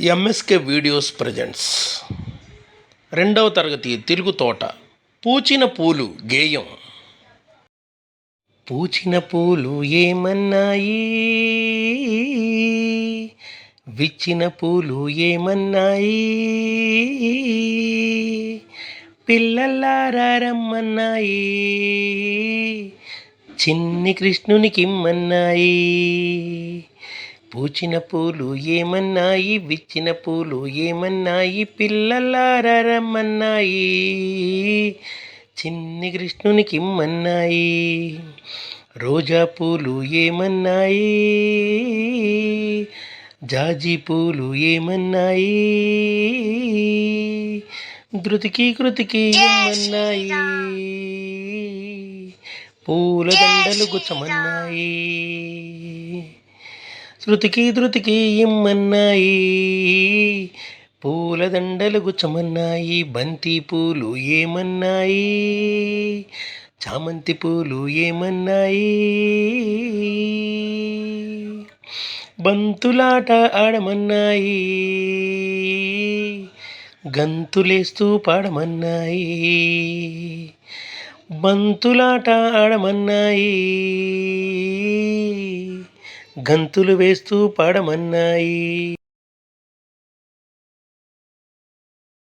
MSK videos presents రెండవ తరగతి తెలుగు తోట. పూచిన పూలు గేయం. పూచిన పూలు ఏమన్నాయి? విచ్చిన పూలు ఏమన్నాయి? పిల్లల్లారమ్మన్నాయి చిన్ని కృష్ణునికి ఇమ్మన్నాయి పూచిన పూలు ఏమన్నాయి? విచ్చిన పూలు ఏమన్నాయి? పిల్లలారా రమ్మన్నాయి. చిన్ని కృష్ణునికి ఇమ్మన్నాయి రోజా పూలు ఏమన్నాయి? జాజి పూలు ఏమన్నాయి? ధృతికి కృతికి ఇమ్మన్నాయి పూల దండలు గుచ్చమన్నాయి. శృతికి ధృతికి ఇమ్మన్నాయి. పూల దండలు గుచ్చమన్నాయి. బంతి పూలు ఏమన్నాయి? చామంతి పూలు ఏమన్నాయి? బంతులాట ఆడమన్నాయి. గంతులేస్తూ పాడమన్నాయి. బంతులాట ఆడమన్నాయి. గంతులు వేస్తూ పాడమన్నాయి.